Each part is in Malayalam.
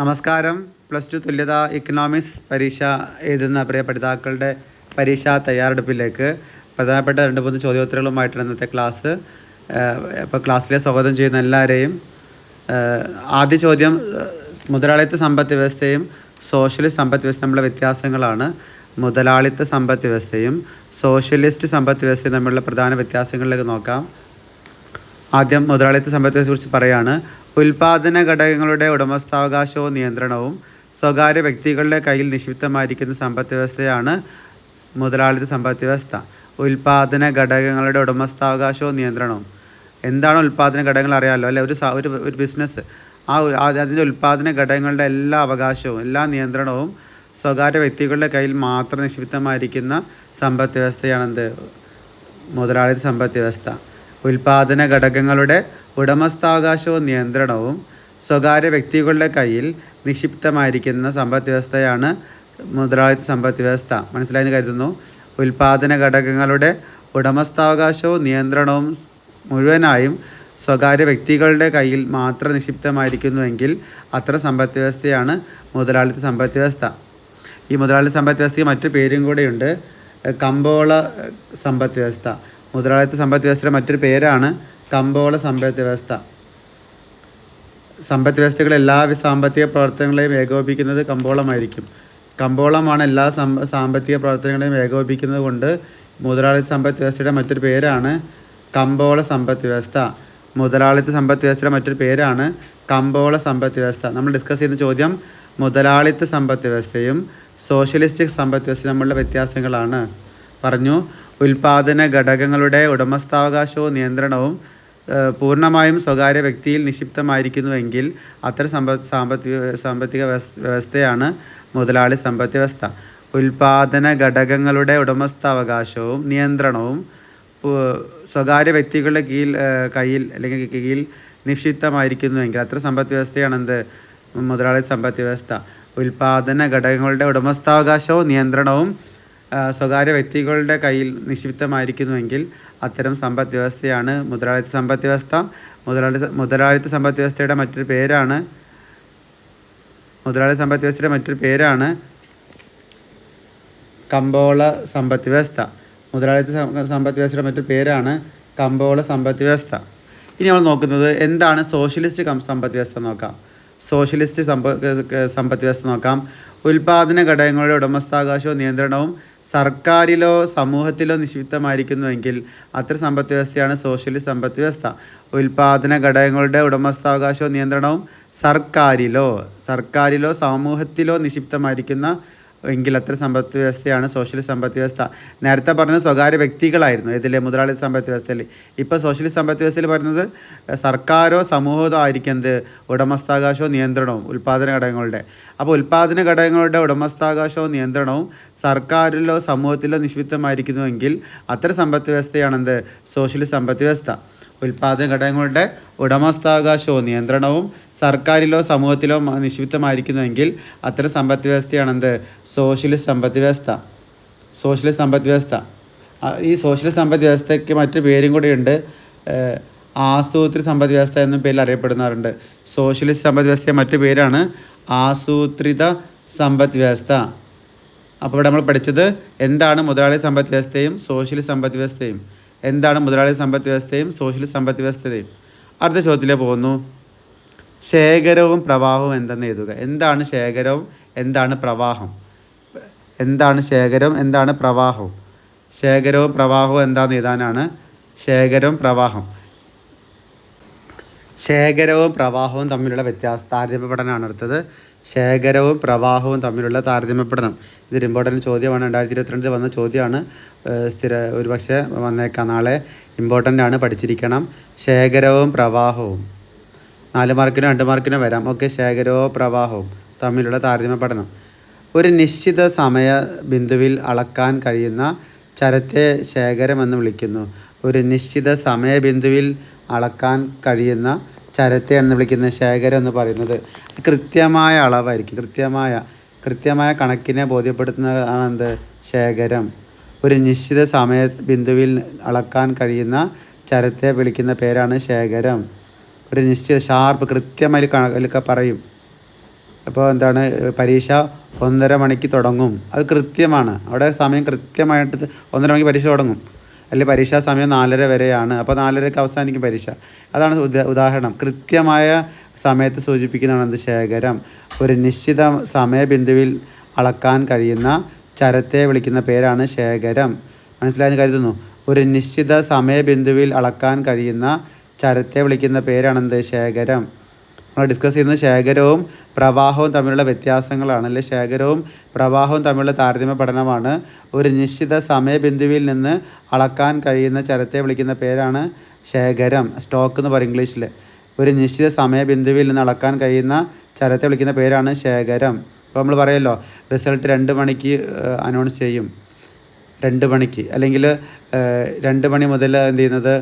നമസ്കാരം. പ്ലസ് ടു തുല്യത ഇക്കണോമിക്സ് പരീക്ഷ എഴുതുന്ന പ്രിയ പഠിതാക്കളുടെ പരീക്ഷാ തയ്യാറെടുപ്പിലേക്ക് പ്രധാനപ്പെട്ട രണ്ട് മൂന്ന് ചോദ്യോത്തരങ്ങളുമായിട്ടാണ് ഇന്നത്തെ ക്ലാസ്. ഇപ്പോൾ ക്ലാസ്സിലെ സ്വാഗതം ചെയ്യുന്ന എല്ലാവരെയും. ആദ്യ ചോദ്യം മുതലാളിത്ത സമ്പദ് വ്യവസ്ഥയും സോഷ്യലിസ്റ്റ് സമ്പദ് വ്യവസ്ഥ തമ്മിലുള്ള വ്യത്യാസങ്ങളാണ്. മുതലാളിത്ത സമ്പദ് വ്യവസ്ഥയും സോഷ്യലിസ്റ്റ് സമ്പദ് വ്യവസ്ഥയും തമ്മിലുള്ള പ്രധാന വ്യത്യാസങ്ങളിലേക്ക് നോക്കാം. ആദ്യം മുതലാളിത്ത സമ്പദ് വ്യവസ്ഥയെക്കുറിച്ച് പറയാണ്. ഉൽപാദന ഘടകങ്ങളുടെ ഉടമസ്ഥാവകാശവും നിയന്ത്രണവും സ്വകാര്യ വ്യക്തികളുടെ കയ്യിൽ നിക്ഷിപ്തമായിരിക്കുന്ന സമ്പദ് വ്യവസ്ഥയാണ് മുതലാളിത്ത സമ്പദ് വ്യവസ്ഥ. ഉൽപാദന ഘടകങ്ങളുടെ ഉടമസ്ഥാവകാശവും നിയന്ത്രണവും. എന്താണ് ഉൽപാദന ഘടകങ്ങൾ അറിയാമല്ലോ അല്ലെ ഒരു ഒരു ബിസിനസ് ആ ആ- അതിന്റെ ഉൽപാദന ഘടകങ്ങളുടെ എല്ലാ അവകാശവും എല്ലാ നിയന്ത്രണവും സ്വകാര്യ വ്യക്തികളുടെ കയ്യിൽ മാത്രം നിക്ഷിപ്തമായിരിക്കുന്ന സമ്പദ് വ്യവസ്ഥയാണെന്ത്? മുതലാളിത്ത സമ്പദ് വ്യവസ്ഥ. ഉൽപാദന ഘടകങ്ങളുടെ ഉടമസ്ഥാവകാശവും നിയന്ത്രണവും സ്വകാര്യ വ്യക്തികളുടെ കയ്യിൽ നിക്ഷിപ്തമായിരിക്കുന്ന സമ്പദ് വ്യവസ്ഥയാണ് മുതലാളിത്ത സമ്പദ് വ്യവസ്ഥ. മനസ്സിലായെന്ന് കരുതുന്നു. ഉൽപാദന ഘടകങ്ങളുടെ ഉടമസ്ഥാവകാശവും നിയന്ത്രണവും മുഴുവനായും സ്വകാര്യ വ്യക്തികളുടെ കയ്യിൽ മാത്രം നിക്ഷിപ്തമായിരിക്കുന്നുവെങ്കിൽ അത്ര സമ്പദ് വ്യവസ്ഥയാണ് മുതലാളിത്ത സമ്പദ് വ്യവസ്ഥ. ഈ മുതലാളിത്ത സമ്പദ് വ്യവസ്ഥയ്ക്ക് മറ്റു പേരും കൂടെയുണ്ട്. കമ്പോള സമ്പദ് വ്യവസ്ഥ. മുതലാളിത്ത സമ്പദ് വ്യവസ്ഥയുടെ മറ്റൊരു പേരാണ് കമ്പോള സമ്പദ് വ്യവസ്ഥ. സമ്പദ് വ്യവസ്ഥകൾ എല്ലാ സാമ്പത്തിക പ്രവർത്തനങ്ങളെയും ഏകോപിക്കുന്നത് കമ്പോളമായിരിക്കും. കമ്പോളമാണ് എല്ലാ സാമ്പത്തിക പ്രവർത്തനങ്ങളെയും ഏകോപിക്കുന്നത് കൊണ്ട് മുതലാളിത്ത സമ്പദ് വ്യവസ്ഥയുടെ മറ്റൊരു പേരാണ് കമ്പോള സമ്പദ് വ്യവസ്ഥ. മുതലാളിത്ത സമ്പദ് വ്യവസ്ഥയുടെ മറ്റൊരു പേരാണ് കമ്പോള സമ്പദ് വ്യവസ്ഥ. നമ്മൾ ഡിസ്കസ് ചെയ്യുന്ന ചോദ്യം മുതലാളിത്ത സമ്പദ് വ്യവസ്ഥയും സോഷ്യലിസ്റ്റിക് സമ്പദ് വ്യവസ്ഥയും തമ്മിലുള്ള വ്യത്യാസങ്ങളാണ്. പറഞ്ഞു ഉൽപാദന ഘടകങ്ങളുടെ ഉടമസ്ഥാവകാശവും നിയന്ത്രണവും പൂർണമായും സ്വകാര്യ വ്യക്തിയിൽ നിക്ഷിപ്തമായിരിക്കുന്നുവെങ്കിൽ അത്തരം സമ്പ സാമ്പത്തിക സാമ്പത്തിക വ്യവസ്ഥയാണ് മുതലാളി സമ്പത്ത് വ്യവസ്ഥ. ഉൽപാദന ഘടകങ്ങളുടെ ഉടമസ്ഥാവകാശവും നിയന്ത്രണവും സ്വകാര്യ വ്യക്തികളുടെ കീഴിൽ കയ്യിൽ അല്ലെങ്കിൽ കീഴിൽ നിക്ഷിപ്തമായിരിക്കുന്നുവെങ്കിൽ അത്ര സമ്പത്ത് വ്യവസ്ഥയാണ് എന്ത്? മുതലാളി സമ്പത്ത് വ്യവസ്ഥ. ഉൽപാദന ഘടകങ്ങളുടെ ഉടമസ്ഥാവകാശവും നിയന്ത്രണവും സ്വകാര്യ വ്യക്തികളുടെ കയ്യിൽ നിക്ഷിപ്തമായിരിക്കുന്നുവെങ്കിൽ അത്തരം സമ്പദ് വ്യവസ്ഥയാണ് മുതലാളിത്ത സമ്പദ് വ്യവസ്ഥ. മുതലാളിത്ത മുതലാളിത്ത സമ്പദ് വ്യവസ്ഥയുടെ മറ്റൊരു പേരാണ് മുതലാളി സമ്പദ് വ്യവസ്ഥയുടെ മറ്റൊരു പേരാണ് കമ്പോള സമ്പദ് വ്യവസ്ഥ. മുതലാളിത്ത സമ്പദ് വ്യവസ്ഥയുടെ മറ്റൊരു പേരാണ് കമ്പോള സമ്പദ് വ്യവസ്ഥ. ഇനി നമ്മൾ നോക്കുന്നത് എന്താണ് സോഷ്യലിസ്റ്റ് സമ്പദ് വ്യവസ്ഥ നോക്കാം. സോഷ്യലിസ്റ്റ് സമ്പ സമ്പദ് വ്യവസ്ഥ നോക്കാം. ഉൽപാദന ഘടകങ്ങളുടെ ഉടമസ്ഥാവകാശവും നിയന്ത്രണവും സർക്കാരിലോ സമൂഹത്തിലോ നിക്ഷിപ്തമായിരിക്കുന്നുവെങ്കിൽ അത്ര സമ്പദ് വ്യവസ്ഥയാണ് സോഷ്യലിസ്റ്റ് സമ്പദ് വ്യവസ്ഥ ഉൽപാദന ഘടകങ്ങളുടെ ഉടമസ്ഥാവകാശവും നിയന്ത്രണവും സർക്കാരിലോ സർക്കാരിലോ സമൂഹത്തിലോ നിക്ഷിപ്തമായിരിക്കുന്ന എങ്കിൽ അത്ര സമ്പദ് വ്യവസ്ഥയാണ് സോഷ്യലിസ്റ്റ് സമ്പദ് വ്യവസ്ഥ. നേരത്തെ പറഞ്ഞത് സ്വകാര്യ വ്യക്തികളായിരുന്നു ഇതിലെ മുതലാളി സമ്പദ് വ്യവസ്ഥയിൽ. ഇപ്പോൾ സോഷ്യലിസ്റ്റ് സമ്പദ് വ്യവസ്ഥയിൽ പറയുന്നത് സർക്കാരോ സമൂഹമോ ആയിരിക്കും എന്ത്? ഉടമസ്ഥാവകാശവും നിയന്ത്രണവും ഉൽപ്പാദന ഘടകങ്ങളുടെ. അപ്പോൾ ഉൽപ്പാദന ഘടകങ്ങളുടെ ഉടമസ്ഥാവകാശവും നിയന്ത്രണവും സർക്കാരിലോ സമൂഹത്തിലോ നിക്ഷിപ്തമായിരിക്കുന്നുവെങ്കിൽ അത്ര സമ്പദ് വ്യവസ്ഥയാണെന്ത് സോഷ്യലിസ്റ്റ് സമ്പദ് വ്യവസ്ഥ. ഉൽപാദന ഘടകങ്ങളുടെ ഉടമസ്ഥാവകാശവും നിയന്ത്രണവും സർക്കാരിലോ സമൂഹത്തിലോ നിക്ഷിപ്തമായിരിക്കുന്നുവെങ്കിൽ അത്തരം സമ്പദ് വ്യവസ്ഥയാണെന്ത്? സോഷ്യലിസ്റ്റ് സമ്പദ് വ്യവസ്ഥ. സോഷ്യലിസ്റ്റ് സമ്പദ് വ്യവസ്ഥ. ഈ സോഷ്യലിസ്റ്റ് സമ്പദ് വ്യവസ്ഥയ്ക്ക് മറ്റു പേരും കൂടിയുണ്ട് ആസൂത്രിത സമ്പദ് വ്യവസ്ഥ എന്നും പേരിൽ അറിയപ്പെടുന്നവരുണ്ട്. സോഷ്യലിസ്റ്റ് സമ്പദ് വ്യവസ്ഥയുടെ മറ്റു പേരാണ് ആസൂത്രിത സമ്പദ് വ്യവസ്ഥ. അപ്പോൾ ഇവിടെ നമ്മൾ പഠിച്ചത് എന്താണ് മുതലാളി സമ്പദ് വ്യവസ്ഥയും സോഷ്യലിസ്റ്റ് സമ്പദ് വ്യവസ്ഥയും? എന്താണ് മുതലാളി സമ്പദ് വ്യവസ്ഥയും സോഷ്യലിസ്റ്റ് സമ്പദ് വ്യവസ്ഥയും? അടുത്ത ചോദ്യത്തിലേ പോകുന്നു. ശേഖരവും പ്രവാഹവും എന്തെന്ന് എഴുതുക. എന്താണ് ശേഖരവും? എന്താണ് പ്രവാഹം? എന്താണ് ശേഖരം എന്താണ് പ്രവാഹവും? ശേഖരവും പ്രവാഹവും എന്താണെന്ന് എഴുതാനാണ്. ശേഖരവും പ്രവാഹം. ശേഖരവും പ്രവാഹവും തമ്മിലുള്ള വ്യത്യാസ താരതമ്യ പഠനമാണ് അടുത്തത്. ശേഖരവും പ്രവാഹവും തമ്മിലുള്ള താരതമ്യപ്പെടണം. ഇതൊരു ഇമ്പോർട്ടന്റ് ചോദ്യമാണ്. രണ്ടായിരത്തി ഇരുപത്തിരണ്ടിൽ വന്ന ചോദ്യമാണ്. സ്ഥിര ഒരുപക്ഷെ വന്നേക്കാം. നാളെ ഇമ്പോർട്ടന്റ് ആണ് പഠിച്ചിരിക്കണം. ശേഖരവും പ്രവാഹവും. നാല് മാർക്കിനോ രണ്ട് മാർക്കിനോ വരാം. ഓക്കെ ശേഖരവും പ്രവാഹവും തമ്മിലുള്ള താരതമ്യ പഠനം ഒരു നിശ്ചിത സമയ ബിന്ദുവിൽ അളക്കാൻ കഴിയുന്ന ചരത്തെ ശേഖരം എന്ന് വിളിക്കുന്നു. ഒരു നിശ്ചിത സമയ ബിന്ദുവിൽ അളക്കാൻ കഴിയുന്ന ചരത്തെ എന്ന് വിളിക്കുന്ന ശേഖരം എന്ന് പറയുന്നത് കൃത്യമായ അളവായിരിക്കും. കൃത്യമായ കൃത്യമായ കണക്കിനെ ബോധ്യപ്പെടുത്തുന്നതാണ് എന്ത്? ശേഖരം. ഒരു നിശ്ചിത സമയ ബിന്ദുവിൽ അളക്കാൻ കഴിയുന്ന ചരത്തെ വിളിക്കുന്ന പേരാണ് ശേഖരം. ഒരു നിശ്ചിത ഷാർപ്പ് കൃത്യമായി കണക്കൊക്കെ പറയും. അപ്പോൾ എന്താണ്? പരീക്ഷ ഒന്നര മണിക്ക് തുടങ്ങും. അത് കൃത്യമാണ്. അവിടെ സമയം കൃത്യമായിട്ട് ഒന്നര മണിക്ക് പരീക്ഷ തുടങ്ങും. അല്ലെങ്കിൽ പരീക്ഷാ സമയം നാലര വരെയാണ്. അപ്പോൾ നാലരക്ക് അവസാനിക്കും പരീക്ഷ. അതാണ് ഉദാഹരണം. കൃത്യമായ സമയത്ത് സൂചിപ്പിക്കുന്നതാണ് എന്ത്? ശേഖരം. ഒരു നിശ്ചിത സമയബിന്ദുവിൽ അളക്കാൻ കഴിയുന്ന ചരത്തെ വിളിക്കുന്ന പേരാണ് ശേഖരം. മനസ്സിലായെന്ന് കരുതുന്നു? ഒരു നിശ്ചിത സമയബിന്ദുവിൽ അളക്കാൻ കഴിയുന്ന ചരത്തെ വിളിക്കുന്ന പേരാണെന്ത്? ശേഖരം. നമ്മൾ ഡിസ്കസ് ചെയ്യുന്നത് ശേഖരവും പ്രവാഹവും തമ്മിലുള്ള വ്യത്യാസങ്ങളാണ്. അല്ലെ? ശേഖരവും പ്രവാഹവും തമ്മിലുള്ള താരതമ്യ പഠനമാണ്. ഒരു നിശ്ചിത സമയബിന്ദുവിൽ നിന്ന് അളക്കാൻ കഴിയുന്ന ചരത്തെ വിളിക്കുന്ന പേരാണ് ശേഖരം സ്റ്റോക്ക് എന്ന് പറയും ഇംഗ്ലീഷിൽ ഒരു നിശ്ചിത സമയബിന്ദുവിൽ നിന്ന് അളക്കാൻ കഴിയുന്ന ചരത്തെ വിളിക്കുന്ന പേരാണ് ശേഖരം. ഇപ്പോൾ നമ്മൾ പറയല്ലോ റിസൾട്ട് രണ്ട് മണിക്ക് അനൗൺസ് ചെയ്യും. രണ്ട് മണിക്ക്. അല്ലെങ്കിൽ രണ്ട് മണി മുതൽ എന്ത് ചെയ്യുന്നത്?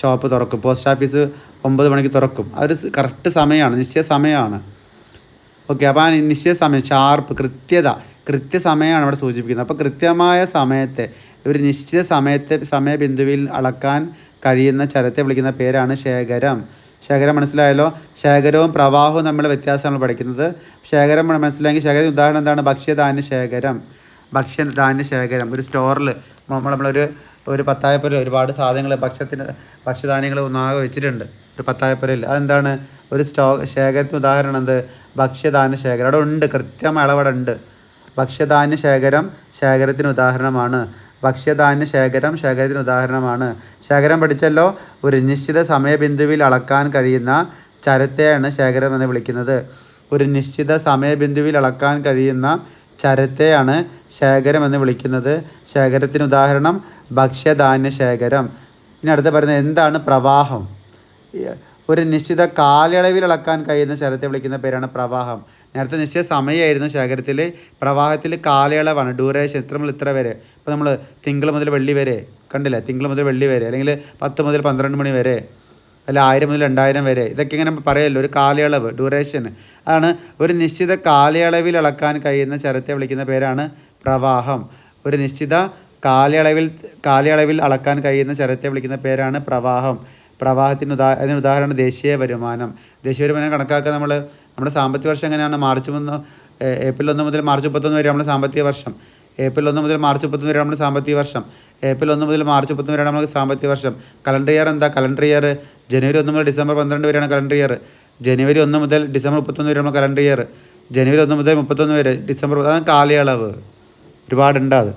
ഷോപ്പ് തുറക്കും. പോസ്റ്റ് ഓഫീസ് ഒമ്പത് മണിക്ക് തുറക്കും. അവർ കറക്റ്റ് സമയമാണ് നിശ്ചയ സമയമാണ് ഓക്കെ അപ്പോൾ ആ നിശ്ചയ സമയം ഷാർപ്പ് കൃത്യത. കൃത്യസമയമാണ് ഇവിടെ സൂചിപ്പിക്കുന്നത്. അപ്പോൾ കൃത്യമായ സമയത്തെ ഒരു നിശ്ചിത സമയത്തെ സമയ ബിന്ദുവിൽ അളക്കാൻ കഴിയുന്ന ചരത്തെ വിളിക്കുന്ന പേരാണ് ശേഖരം. ശേഖരം മനസ്സിലായല്ലോ? ശേഖരവും പ്രവാഹവും നമ്മൾ വ്യത്യാസമാണ് പഠിക്കുന്നത്. ശേഖരം മനസ്സിലായെങ്കിൽ ശേഖരം ഉദാഹരണം എന്താണ്? ഭക്ഷ്യധാന്യ ശേഖരം. ഭക്ഷ്യധാന്യ ശേഖരം. ഒരു സ്റ്റോറിൽ നമ്മളൊരു ഒരു പത്തായപ്പൊരു ഒരുപാട് സാധനങ്ങൾ ഭക്ഷ്യത്തിന് ഭക്ഷ്യധാന്യങ്ങൾ ഒന്നാകെ വെച്ചിട്ടുണ്ട്. ഒരു പത്തായപ്പുരയിൽ അതെന്താണ്? ഒരു സ്റ്റോ ശേഖരത്തിന് ഉദാഹരണം എന്ത്? ഭക്ഷ്യധാന്യ ശേഖരം. അവിടെ ഉണ്ട് കൃത്യമായ അളവടെ ഉണ്ട്. ഭക്ഷ്യധാന്യ ശേഖരം ശേഖരത്തിന് ഉദാഹരണമാണ്. ഭക്ഷ്യധാന്യ ശേഖരം ശേഖരത്തിന് ഉദാഹരണമാണ്. ശേഖരം പഠിച്ചല്ലോ? ഒരു നിശ്ചിത സമയബിന്ദുവിൽ അളക്കാൻ കഴിയുന്ന ചരത്തെയാണ് ശേഖരം എന്ന് വിളിക്കുന്നത്. ഒരു നിശ്ചിത സമയബിന്ദുവിൽ അളക്കാൻ കഴിയുന്ന ചരത്തെയാണ് ശേഖരം എന്ന് വിളിക്കുന്നത്. ശേഖരത്തിന് ഉദാഹരണം ഭക്ഷ്യധാന്യ ശേഖരം. ഇനി അടുത്ത പറയുന്നത് എന്താണ് പ്രവാഹം? ഒരു നിശ്ചിത കാലയളവിൽ അളക്കാൻ കഴിയുന്ന ചരത്തെ വിളിക്കുന്ന പേരാണ് പ്രവാഹം. നേരത്തെ നിശ്ചിത സമയമായിരുന്നു ശേഖരത്തിൽ പ്രവാഹത്തിൽ കാലയളവാണ് ഡ്യൂറേഷൻ ഇത്ര മുതൽ ഇത്ര വരെ. ഇപ്പോൾ നമ്മൾ തിങ്കൾ മുതൽ വെള്ളി വരെ കണ്ടില്ലേ? തിങ്കൾ മുതൽ വെള്ളി വരെ അല്ലെങ്കിൽ പത്ത് മുതൽ പന്ത്രണ്ട് മണി വരെ അല്ല ആയിരം മുതൽ രണ്ടായിരം വരെ ഇതൊക്കെ ഇങ്ങനെ പറയല്ലോ ഒരു കാലയളവ് ഡ്യൂറേഷൻ അതാണ് ഒരു നിശ്ചിത കാലയളവിൽ അളക്കാൻ കഴിയുന്ന ചരത്തെ വിളിക്കുന്ന പേരാണ് പ്രവാഹം. ഒരു നിശ്ചിത കാലയളവിൽ കാലയളവിൽ അളക്കാൻ കഴിയുന്ന ചരത്തെ വിളിക്കുന്ന പേരാണ് പ്രവാഹം. പ്രവാഹത്തിന് ഉദാ അതിന് ഉദാഹരണം ദേശീയ വരുമാനം. ദേശീയ വരുമാനം കണക്കാക്കുക നമ്മൾ നമ്മുടെ സാമ്പത്തിക വർഷം എങ്ങനെയാണ്? മാർച്ച് ഒന്ന് ഏപ്രിൽ ഒന്ന് മുതൽ മാർച്ച് മുപ്പത്തൊന്ന് വരെ നമ്മുടെ സാമ്പത്തിക വർഷം. ഏപ്രിൽ ഒന്ന് മുതൽ മാർച്ച് മുപ്പത്തൊന്ന് വരെ നമ്മുടെ സാമ്പത്തിക വർഷം. ഏപ്രിൽ ഒന്ന് മുതൽ മാർച്ച് മുപ്പത്തൊന്ന് വരെയാണ് നമ്മുടെ സാമ്പത്തിക വർഷം. കലണ്ടർ ഇയർ എന്താ? കലണ്ടർ ഇയർ ജനുവരി ഒന്ന് മുതൽ ഡിസംബർ പന്ത്രണ്ട് വരെയാണ് കലണ്ടർ ഇയർ. ജനുവരി ഒന്ന് മുതൽ ഡിസംബർ മുപ്പത്തൊന്ന് വരെ നമ്മുടെ കലണ്ടർ ഇയർ. ജനുവരി ഒന്ന് മുതൽ മുപ്പത്തൊന്ന് വരെ ഡിസംബർ അതാണ് കാലയളവ്. ഒരുപാടുണ്ട് അത്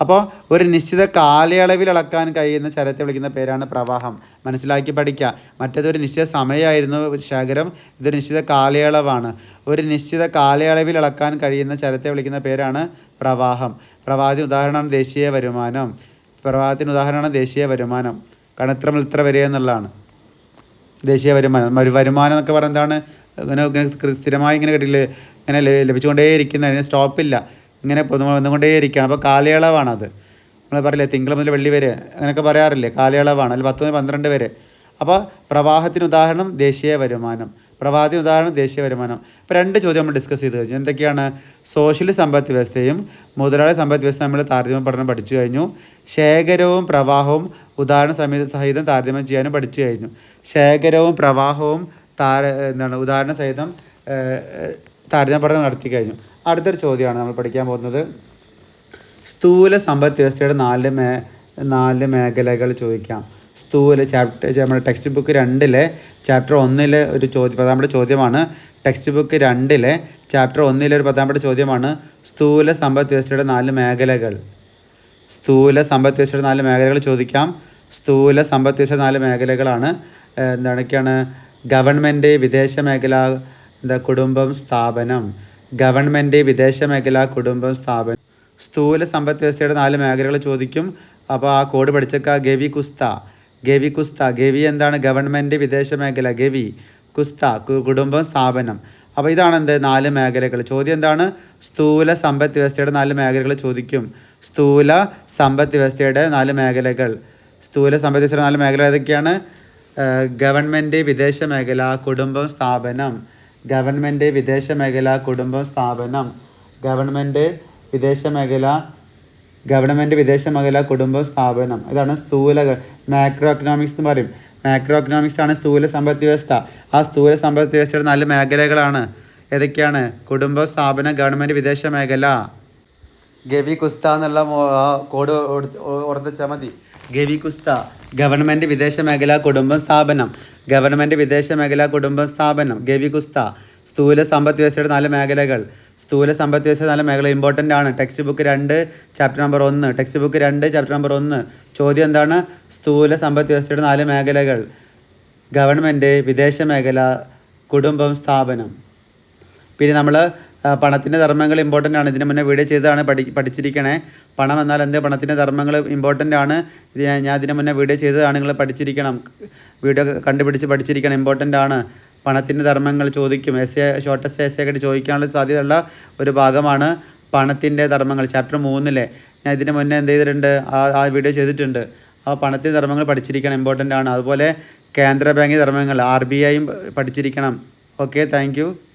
അപ്പോൾ ഒരു നിശ്ചിത കാലയളവിൽ അളക്കാൻ കഴിയുന്ന ചരത്തെ വിളിക്കുന്ന പേരാണ് പ്രവാഹം. മനസ്സിലാക്കി പഠിക്കുക മറ്റേത് ഒരു നിശ്ചിത സമയമായിരുന്നു ശേഖരം ഇതൊരു നിശ്ചിത കാലയളവാണ്. ഒരു നിശ്ചിത കാലയളവിൽ അളക്കാൻ കഴിയുന്ന ചരത്തെ വിളിക്കുന്ന പേരാണ് പ്രവാഹം. പ്രവാഹത്തിന് ഉദാഹരണമാണ് ദേശീയ വരുമാനം. പ്രവാഹത്തിന് ഉദാഹരണമാണ് ദേശീയ വരുമാനം. കാരണം ഇത്ര മുതൽ ഇത്ര വരെ എന്നുള്ളതാണ്. ദേശീയ വരുമാനം. വരുമാനം എന്നൊക്കെ പറഞ്ഞാണ് ഇങ്ങനെ സ്ഥിരമായി ഇങ്ങനെ കിട്ടില്ലേ ഇങ്ങനെ ലഭി- ലഭിച്ചുകൊണ്ടേയിരിക്കുന്ന അതിന് സ്റ്റോപ്പില്ല ഇങ്ങനെ നമ്മൾ വന്നുകൊണ്ടേയിരിക്കുകയാണ്. അപ്പോൾ കാലയളവാണത്. നമ്മൾ പറയില്ലേ തിങ്കൾ മുതൽ വെള്ളി വരെ അങ്ങനെയൊക്കെ പറയാറില്ലേ കാലയളവാണ്. അല്ലെങ്കിൽ പത്ത് മുതൽ പന്ത്രണ്ട് വരെ. അപ്പോൾ പ്രവാഹത്തിന് ഉദാഹരണം ദേശീയ വരുമാനം. പ്രവാഹത്തിന് ഉദാഹരണം ദേശീയ വരുമാനം. ഇപ്പോൾ രണ്ട് ചോദ്യം നമ്മൾ ഡിസ്കസ് ചെയ്ത് കഴിഞ്ഞു. എന്തൊക്കെയാണ്? സോഷ്യൽ സമ്പദ് വ്യവസ്ഥയും മുതലാളി സമ്പദ് വ്യവസ്ഥ നമ്മൾ താരതമ്യം പഠനം പഠിച്ചു കഴിഞ്ഞു. ശേഖരവും പ്രവാഹവും ഉദാഹരണ സമീത സഹിതം താരതമ്യം ചെയ്യാനും പഠിച്ചു കഴിഞ്ഞു. ശേഖരവും പ്രവാഹവും താര എന്താണ് ഉദാഹരണ സഹിതം താരതമ്യ പഠനം നടത്തി കഴിഞ്ഞു. അടുത്തൊരു ചോദ്യമാണ് നമ്മൾ പഠിക്കാൻ പോകുന്നത്. സ്ഥൂല സമ്പദ് വ്യവസ്ഥയുടെ നാല് മേ നാല് മേഖലകൾ ചോദിക്കാം. സ്ഥൂല ചാപ്റ്റർ നമ്മുടെ ടെക്സ്റ്റ് ബുക്ക് രണ്ടിലെ ചാപ്റ്റർ ഒന്നിലെ ഒരു ചോദ്യം പത്താമത്തെ ചോദ്യമാണ്. ടെക്സ്റ്റ് ബുക്ക് രണ്ടിലെ ചാപ്റ്റർ ഒന്നിലെ ഒരു പത്താമത്തെ ചോദ്യമാണ് സ്ഥൂല സമ്പദ് വ്യവസ്ഥയുടെ നാല് മേഖലകൾ. സ്ഥൂല സമ്പദ് വ്യവസ്ഥയുടെ നാല് മേഖലകൾ ചോദിക്കാം. സ്ഥൂല സമ്പദ് വ്യവസ്ഥയുടെ നാല് മേഖലകളാണ്. എന്താണൊക്കെയാണ് ഗവൺമെന്റ് വിദേശ മേഖല എന്താ കുടുംബം സ്ഥാപനം. ഗവൺമെന്റ് വിദേശ മേഖല കുടുംബം സ്ഥാപനം സ്ഥൂല സമ്പദ് വ്യവസ്ഥയുടെ നാല് മേഖലകൾ ചോദിക്കും. അപ്പോൾ ആ കോഡ് പഠിച്ചേക്ക ഗവി കുസ്ത. ഗവി കുസ്ത. ഗവി എന്താണ് ഗവൺമെന്റ് വിദേശ മേഖല? ഗവി കുസ്ത. കുടുംബം സ്ഥാപനം. അപ്പോൾ ഇതാണ് എന്ത്? നാല് മേഖലകൾ. ചോദ്യം എന്താണ്? സ്ഥൂല സമ്പദ് വ്യവസ്ഥയുടെ നാല് മേഖലകൾ ചോദിക്കും. സ്ഥൂല സമ്പദ് വ്യവസ്ഥയുടെ നാല് മേഖലകൾ. സ്ഥൂല സമ്പദ് വ്യവസ്ഥയുടെ നാല് മേഖല ഏതൊക്കെയാണ്? ഗവൺമെന്റ് വിദേശ മേഖല കുടുംബം സ്ഥാപനം. ഗവൺമെന്റ് വിദേശ മേഖല കുടുംബം സ്ഥാപനം ഗവൺമെന്റ് വിദേശ മേഖല ഗവൺമെന്റ് വിദേശ മേഖല കുടുംബ സ്ഥാപനം ഇതാണ് സ്ഥൂല മാക്രോ എക്കണോമിക്സ് എന്ന് പറയും മാക്രോ എക്കണോമിക്സ് ആണ് സ്ഥൂല സമ്പദ് വ്യവസ്ഥ ആ സ്ഥൂല സമ്പദ് വ്യവസ്ഥയുടെ നല്ല മേഖലകളാണ് ഏതൊക്കെയാണ് കുടുംബ സ്ഥാപനം ഗവൺമെന്റ് വിദേശ മേഖല ഗവി കുസ്ത എന്നുള്ള കോഡ് ഓർത്തിച്ചാൽ മതി ഗവി കുസ്ത ഗവൺമെന്റ് വിദേശ മേഖലാ കുടുംബ സ്ഥാപനം ഗവൺമെന്റ് വിദേശ മേഖലാ കുടുംബ സ്ഥാപനം ഗവി കുസ്ത സ്ഥൂല സമ്പദ് വ്യവസ്ഥയുടെ നാല് മേഖലകൾ. സ്ഥൂല സമ്പദ് വ്യവസ്ഥയുടെ നാല് മേഖല ഇമ്പോർട്ടന്റ് ആണ്. ടെക്സ്റ്റ് ബുക്ക് രണ്ട് ചാപ്റ്റർ നമ്പർ ഒന്ന്. ടെക്സ്റ്റ് ബുക്ക് രണ്ട് ചാപ്റ്റർ നമ്പർ ഒന്ന്. ചോദ്യം എന്താണ്? സ്ഥൂല സമ്പദ് വ്യവസ്ഥയുടെ നാല് മേഖലകൾ. ഗവൺമെന്റ് വിദേശ മേഖല കുടുംബം സ്ഥാപനം. പിന്നെ നമ്മൾ പണത്തിന്റെ ധർമ്മങ്ങൾ ഇമ്പോർട്ടന്റ് ആണ്. ഇതിന് മുന്നേ വീഡിയോ ചെയ്തതാണ് പഠി പഠിച്ചിരിക്കണേ. പണം എന്നാൽ എന്ത്? പണത്തിന്റെ ധർമ്മങ്ങൾ ഇമ്പോർട്ടന്റ് ആണ്. ഇത് ഞാൻ ഇതിന് മുന്നേ വീഡിയോ ചെയ്തതാണ് നിങ്ങൾ പഠിച്ചിരിക്കണം. വീഡിയോ കണ്ടുപിടിച്ച് പഠിച്ചിരിക്കണം. ഇമ്പോർട്ടന്റ് ആണ്. പണത്തിന്റെ ധർമ്മങ്ങൾ ചോദിക്കും. S A shortest S A ആയിട്ട് ചോദിക്കാനുള്ള സാധ്യതയുള്ള ഒരു ഭാഗമാണ് പണത്തിന്റെ ധർമ്മങ്ങൾ. ചാപ്റ്റർ മൂന്നിലെ ഞാൻ ഇതിന് മുന്നേ എന്ത് ചെയ്തിട്ടുണ്ട്? ആ ആ വീഡിയോ ചെയ്തിട്ടുണ്ട്. ആ പണത്തിന്റെ ധർമ്മങ്ങൾ പഠിച്ചിരിക്കണം. ഇമ്പോർട്ടന്റ് ആണ്. അതുപോലെ കേന്ദ്ര ബാങ്ക് ധർമ്മങ്ങൾ ആർ ബി ഐയും പഠിച്ചിരിക്കണം. Okay thank